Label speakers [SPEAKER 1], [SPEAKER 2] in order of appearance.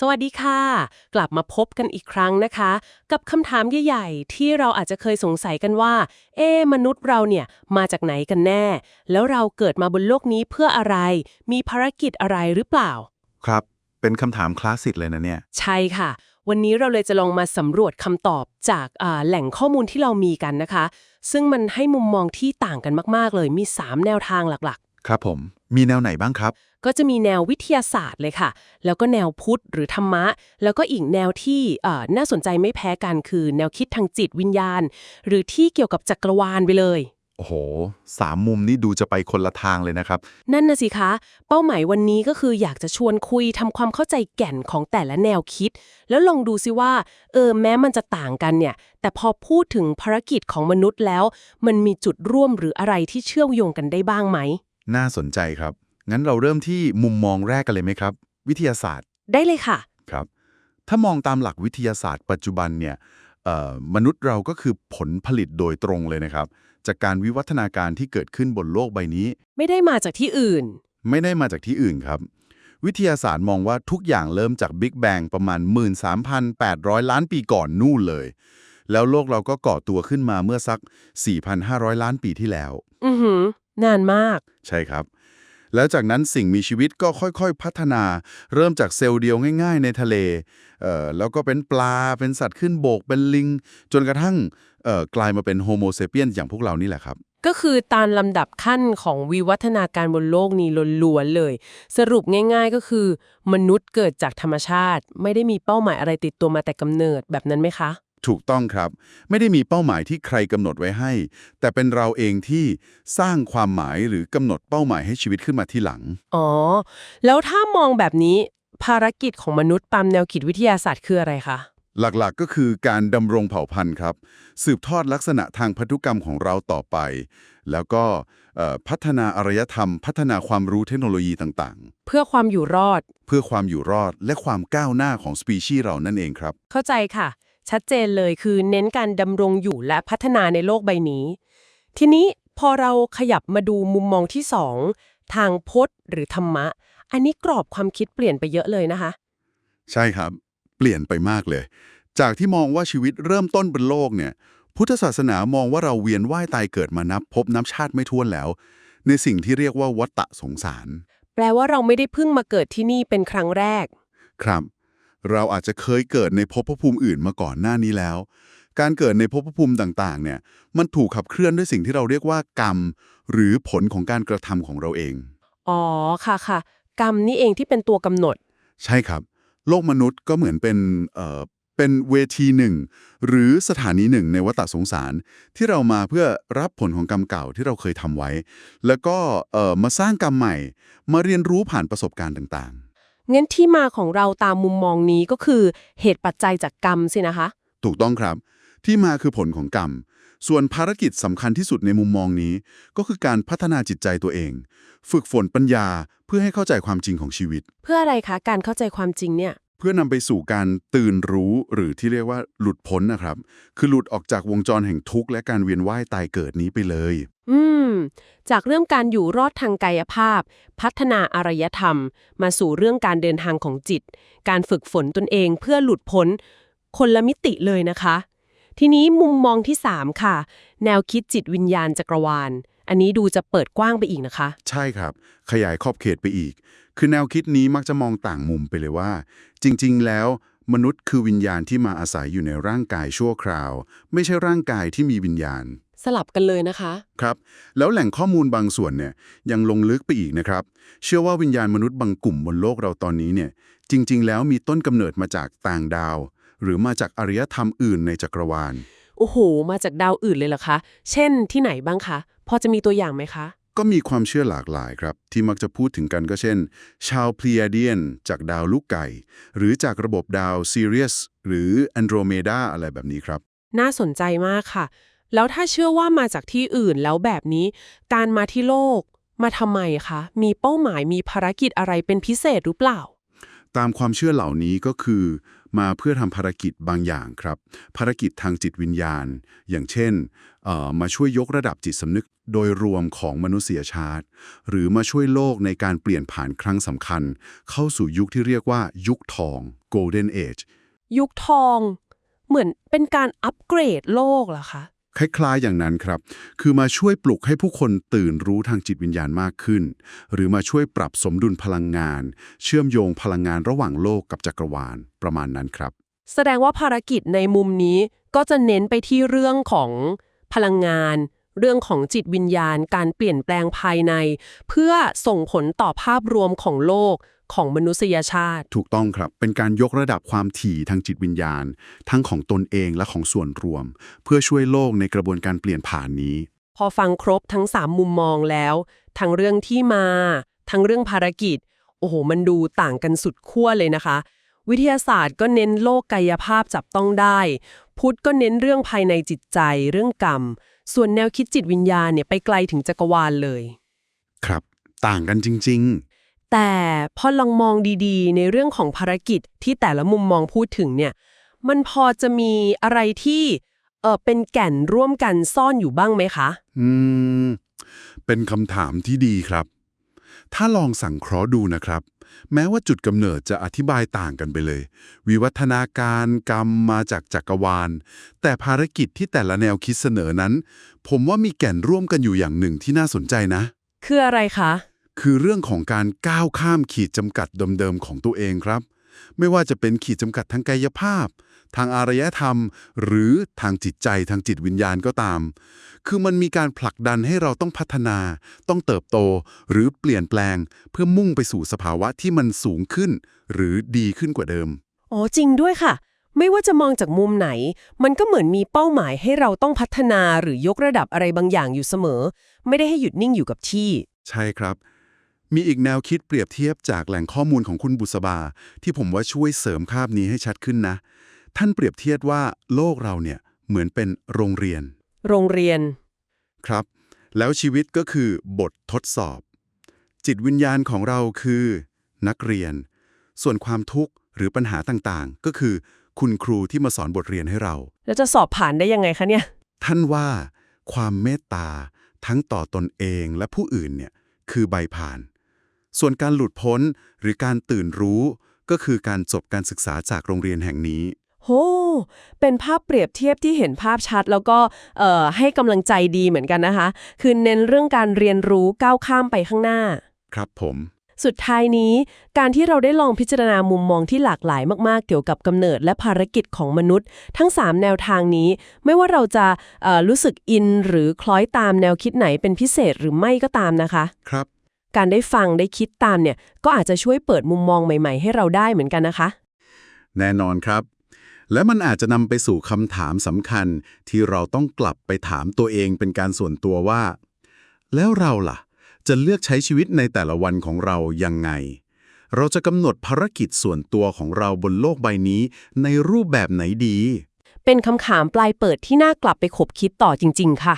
[SPEAKER 1] สวัสดีค่ะ กลับมาพบกันอีกครั้งนะคะ กับคำถามใหญ่ๆ ที่เราอาจจะเคยสงสัยกันว่า เอ๊ะมนุษย์เราเนี่ยมาจากไหนกันแน่ แล้วเราเกิดมาบนโลกนี้เพื่ออะไร มีภารกิจอะไรหรือเปล่า
[SPEAKER 2] ครับ เป็นคำถามคลาสสิกเลยนะเนี่ย
[SPEAKER 1] ใช่ค่ะ วันนี้เราเลยจะลองมาสำรวจคำตอบจากอ่าแหล่งข้อมูลที่เรามีกันนะคะ ซึ่งมันให้มุมมองที่ต่างกันมากๆเลยมี 3 แนวทางหลัก
[SPEAKER 2] ครับผม มีแนวไหนบ้างครับ
[SPEAKER 1] ๆก็จะมีแนววิทยาศาสตร์เลยค่ะ แล้วก็แนวพุทธหรือธรรมะ แล้วก็อีกแนวที่อ่าน่าสนใจไม่แพ้กันคือ แนวคิดทางจิตวิญญาณ หรือที่เกี่ยวกับจักรวาลไปเลย
[SPEAKER 2] โอ้โหสามมุมนี่ดูจะไปคนละทางเลยนะครับ
[SPEAKER 1] นั่นนะสิคะ เป้าหมายวันนี้ก็คืออยากจะชวนคุยทำความเข้าใจแก่นของแต่ละแนวคิด แล้วลองดูซิว่า เออแม้มันจะต่างกันเนี่ย แต่พอพูดถึงภารกิจของมนุษย์แล้ว มันมีจุดร่วมหรืออะไรที่เชื่อมโยงกันได้บ้างไหม
[SPEAKER 2] น่าสนใจครับ งั้นเราเริ่มที่มุมมองแรกกันเลยไหมครับ วิทยาศาสตร์
[SPEAKER 1] ได้เลยค่ะ
[SPEAKER 2] ครับ ถ้ามองตามหลักวิทยาศาสตร์ปัจจุบันเนี่ยเอ่อมนุษย์เราก็คือผลผลิตโดยตรงเลยนะครับ จากการวิวัฒนาการที่เกิดขึ้นบนโลกใบนี้
[SPEAKER 1] ไม่ได้มาจากที่อื่น
[SPEAKER 2] ไม่ได้มาจากที่อื่นครับ วิทยาศาสตร์มองว่าทุกอย่างเริ่มจากบิ๊กแบงประมาณ 13,800 ล้านปีก่อนนู่นเลย แล้วโลกเราก็ก่อตัวขึ้นมาเมื่อสัก 4,500 ล้านปีที่แล้ว
[SPEAKER 1] อือหือ นานมาก
[SPEAKER 2] ใช่ครับ แล้วจากนั้นสิ่งมีชีวิตก็ค่อยๆ พัฒนา เริ่มจากเซลล์เดียวง่าย ๆ ในทะเลเอ่อแล้วก็เป็นปลาเป็นสัตว์ขึ้นบกเป็นลิง จนกระทั่งเอ่อกลายมาเป็นโฮโมเซเปียนอย่างพวกเรานี่แหละครับ
[SPEAKER 1] ก็คือตามลำดับขั้นของวิวัฒนาการบนโลกนี้ล้วนๆเลย สรุปง่าย ๆ ก็คือ มนุษย์เกิดจากธรรมชาติ ไม่ได้มีเป้าหมายอะไรติดตัวมาแต่กำเนิดแบบนั้นไหมคะ
[SPEAKER 2] ถูกต้องครับ ไม่ได้มีเป้าหมายที่ใครกำหนดไว้ให้ แต่เป็นเราเองที่สร้างความหมายหรือกำหนดเป้าหมายให้ชีวิตขึ้นมาที่หลัง
[SPEAKER 1] อ๋อ แล้วถ้ามองแบบนี้ภารกิจของมนุษย์ตามแนวคิดวิทยาศาสตร์คืออะไรคะ
[SPEAKER 2] หลักๆ ก็คือการดำรงเผ่าพันธุ์ครับ สืบทอดลักษณะทางพันธุกรรมของเราต่อไป แล้วก็เอ่อพัฒนาอารยธรรม พัฒนาความรู้เทคโนโลยีต่าง
[SPEAKER 1] เพื่อความอยู่รอด
[SPEAKER 2] ๆเพื่อความอยู่รอดและความก้าวหน้าของสปีชีส์เรานั่นเองครับ
[SPEAKER 1] เข้าใจค่ะ ชัดเจนเลยคือเน้นการดำรงอยู่และพัฒนาในโลกใบนี้ ทีนี้พอเราขยับมาดูมุมมองที่สองทางพจน์หรือธรรมะ อันนี้กรอบความคิดเปลี่ยนไปเยอะเลยนะคะ
[SPEAKER 2] ใช่ครับ เปลี่ยนไปมากเลย จากที่มองว่าชีวิตเริ่มต้นบนโลกเนี่ย พุทธศาสนามองว่าเราเวียนว่ายตายเกิดมานับพบนับชาติไม่ท้วนแล้ว ในสิ่งที่เรียกว่าวัฏฏะสงสาร
[SPEAKER 1] แปลว่าเราไม่ได้เพิ่งมาเกิดที่นี่เป็นครั้งแรก
[SPEAKER 2] ครับ เราอาจจะเคยเกิดในภพภูมิอื่นมาก่อนหน้านี้แล้ว การเกิดในภพภูมิต่างๆ เนี่ย มันถูกขับเคลื่อนด้วยสิ่งที่เราเรียกว่ากรรม หรือผลของการกระทำของเราเอง
[SPEAKER 1] อ๋อ ค่ะค่ะ กรรมนี่เองที่เป็นตัวกำหนด
[SPEAKER 2] ใช่ครับ โลกมนุษย์ก็เหมือนเป็นเอ่อเป็นเวทีหนึ่ง หรือสถานีหนึ่งในวัฏสงสาร ที่เรามาเพื่อรับผลของกรรมเก่าที่เราเคยทำไว้ แล้วก็เอ่อมาสร้างกรรมใหม่ มาเรียนรู้ผ่านประสบการณ์ต่าง
[SPEAKER 1] งั้นที่มาของเราตามมุมมองนี้ก็คือเหตุปัจจัยจากกรรมสินะคะ
[SPEAKER 2] ๆถูกต้องครับ ที่มาคือผลของกรรม ส่วนภารกิจสำคัญที่สุดในมุมมองนี้ ก็คือการพัฒนาจิตใจตัวเอง ฝึกฝนปัญญาเพื่อให้เข้าใจความจริงของชีวิต
[SPEAKER 1] เพื่ออะไรคะการเข้าใจความจริงเนี่ย
[SPEAKER 2] เพื่อนำไปสู่การตื่นรู้หรือที่เรียกว่าหลุดพ้นนะครับ คือหลุดออกจากวงจรแห่งทุกข์และการเวียนว่ายตายเกิดนี้ไปเลย
[SPEAKER 1] อืม จากเรื่องการอยู่รอดทางกายภาพ พัฒนาอารยธรรม มาสู่เรื่องการเดินทางของจิต การฝึกฝนตนเองเพื่อหลุดพ้น คนละมิติเลยนะคะ ทีนี้มุมมองที่ 3 ค่ะ แนวคิดจิตวิญญาณจักรวาล อันนี้ดูจะเปิดกว้างไปอีกนะคะ
[SPEAKER 2] ใช่ครับ ขยายขอบเขตไปอีก คือแนวคิดนี้มักจะมองต่างมุมไปเลยว่า จริง ๆ แล้วมนุษย์คือวิญญาณที่มาอาศัยอยู่ในร่างกายชั่วคราว ไม่ใช่ร่างกายที่มีวิญญาณ
[SPEAKER 1] สลับกันเลยนะคะ
[SPEAKER 2] ครับ แล้วแหล่งข้อมูลบางส่วนเนี่ยยังลงลึกไปอีกนะครับ เชื่อว่าวิญญาณมนุษย์บางกลุ่มบนโลกเราตอนนี้เนี่ยจริง ๆ แล้วมีต้นกำเนิดมาจากต่างดาว หรือมาจากอารยธรรมอื่นในจักรวาล
[SPEAKER 1] โอ้โห มาจากดาวอื่นเลยเหรอคะ เช่นที่ไหนบ้างคะ พอจะมีตัวอย่างไหมคะ
[SPEAKER 2] ก็มีความเชื่อหลากหลายครับ ที่มักจะพูดถึงกันก็เช่น ชาวพลียเดียน จากดาวลูกไก่ หรือจากระบบดาวซีเรียสหรือแอนโดรเมดาอะไรแบบนี้ครับ
[SPEAKER 1] น่าสนใจมากค่ะ แล้วถ้าเชื่อว่ามาจากที่อื่นแล้วแบบนี้ การมาที่โลก มาทำไมคะ มีเป้าหมายมีภารกิจอะไรเป็นพิเศษหรือเปล่า
[SPEAKER 2] ตามความเชื่อเหล่านี้ก็คือ มาเพื่อทำภารกิจบางอย่างครับ ภารกิจทางจิตวิญญาณ อย่างเช่นเอ่อมาช่วยยกระดับจิตสำนึกโดยรวมของมนุษยชาติ หรือมาช่วยโลกในการเปลี่ยนผ่านครั้งสำคัญ เข้าสู่ยุคที่เรียกว่ายุคทอง Golden Age
[SPEAKER 1] ยุคทอง เหมือนเป็นการอัปเกรดโลกเหรอคะ
[SPEAKER 2] คล้ายๆ อย่างนั้นครับ คือมาช่วยปลุกให้ผู้คนตื่นรู้ทางจิตวิญญาณมากขึ้น หรือมาช่วยปรับสมดุลพลังงาน เชื่อมโยงพลังงานระหว่างโลกกับจักรวาล ประมาณนั้นครับ
[SPEAKER 1] แสดงว่าภารกิจในมุมนี้ก็จะเน้นไปที่เรื่องของพลังงาน เรื่องของจิตวิญญาณ การเปลี่ยนแปลงภายใน เพื่อส่งผลต่อภาพรวมของโลก ของมนุษยชาติ
[SPEAKER 2] ถูกต้องครับ เป็นการยกระดับความถี่ทางจิตวิญญาณ ทั้งของตนเองและของส่วนรวม เพื่อช่วยโลกในกระบวนการเปลี่ยนผ่านนี้
[SPEAKER 1] พอฟังครบทั้ง 3 มุมมองแล้ว ทั้งเรื่องที่มา ทั้งเรื่องภารกิจ โอ้โห มันดูต่างกันสุดขั้วเลยนะคะ วิทยาศาสตร์ก็เน้นโลกกายภาพจับต้องได้ พุทธก็เน้นเรื่องภายในจิตใจ เรื่องกรรม ส่วนแนวคิดจิตวิญญาณเนี่ยไปไกลถึงจักรวาลเลย
[SPEAKER 2] ครับ ต่างกันจริง
[SPEAKER 1] แต่พอลองมองดีๆ ในเรื่องของภารกิจที่แต่ละมุมมองพูดถึงเนี่ย มันพอจะมีอะไรที่เออเป็นแก่นร่วมกันซ่อนอยู่บ้างไหมคะ
[SPEAKER 2] ๆอืม เป็นคำถามที่ดีครับ ถ้าลองสั่งเคราะห์ดูนะครับ แม้ว่าจุดกำเนิดจะอธิบายต่างกันไปเลย วิวัฒนาการกรรมมาจากจักรวาล แต่ภารกิจที่แต่ละแนวคิดเสนอนั้น ผมว่ามีแก่นร่วมกันอยู่อย่างหนึ่งที่น่าสนใจนะ
[SPEAKER 1] คืออะไรคะ
[SPEAKER 2] คือเรื่องของการก้าวข้ามขีดจำกัดเดิมๆของตัวเองครับ ไม่ว่าจะเป็นขีดจำกัดทางกายภาพ ทางอารยธรรม หรือทางจิตใจทางจิตวิญญาณก็ตาม คือมันมีการผลักดันให้เราต้องพัฒนา ต้องเติบโต หรือเปลี่ยนแปลง เพื่อมุ่งไปสู่สภาวะที่มันสูงขึ้น หรือดีขึ้นกว่าเดิม
[SPEAKER 1] อ๋อจริงด้วยค่ะไม่ว่าจะมองจากมุมไหน มันก็เหมือนมีเป้าหมายให้เราต้องพัฒนาหรือยกระดับอะไรบางอย่างอยู่เสมอ ไม่ได้ให้หยุดนิ่งอยู่กับที่
[SPEAKER 2] ใช่ครับ มีอีกแนวคิดเปรียบเทียบจากแหล่งข้อมูลของคุณบุษบา ที่ผมว่าช่วยเสริมภาพนี้ให้ชัดขึ้นนะ ท่านเปรียบเทียบว่าโลกเราเนี่ยเหมือนเป็นโรงเรียน
[SPEAKER 1] โรงเรียน
[SPEAKER 2] ครับ แล้วชีวิตก็คือบททดสอบ จิตวิญญาณของเราคือ นักเรียน ส่วนความทุกข์หรือปัญหาต่างๆ ก็คือคุณครูที่มาสอนบทเรียนให้เรา
[SPEAKER 1] แล้วจะสอบผ่านได้ยังไงคะเนี่ย
[SPEAKER 2] ท่านว่าความเมตตาทั้งต่อตนเองและผู้อื่นเนี่ยคือใบผ่าน ส่วนการหลุดพ้นหรือการตื่นรู้ ก็คือการจบการศึกษาจากโรงเรียนแห่งนี้
[SPEAKER 1] โห เป็นภาพเปรียบเทียบที่เห็นภาพชัด แล้วก็เอ่อให้กำลังใจดีเหมือนกันนะคะ คือเน้นเรื่องการเรียนรู้ก้าวข้ามไปข้างหน้า
[SPEAKER 2] ครับผม
[SPEAKER 1] สุดท้ายนี้ การที่เราได้ลองพิจารณามุมมองที่หลากหลายมากๆ เกี่ยวกับกำเนิดและภารกิจของมนุษย์ ทั้ง 3 แนวทางนี้ ไม่ว่าเราจะเอ่อรู้สึกอินหรือคล้อยตามแนวคิดไหนเป็นพิเศษหรือไม่ก็ตามนะคะ
[SPEAKER 2] ครับ
[SPEAKER 1] การได้ฟังได้คิดตามเนี่ย ก็อาจจะช่วยเปิดมุมมองใหม่ๆ ให้เราได้เหมือนกันนะคะ
[SPEAKER 2] แน่นอนครับ และมันอาจจะนำไปสู่คำถามสำคัญที่เราต้องกลับไปถามตัวเองเป็นการส่วนตัวว่า แล้วเราล่ะ จะเลือกใช้ชีวิตในแต่ละวันของเรายังไง เราจะกำหนดภารกิจส่วนตัวของเราบนโลกใบนี้ในรูปแบบไหนดี
[SPEAKER 1] เป็นคำถามปลายเปิดที่น่ากลับไปขบคิดต่อจริง ๆ ค่ะ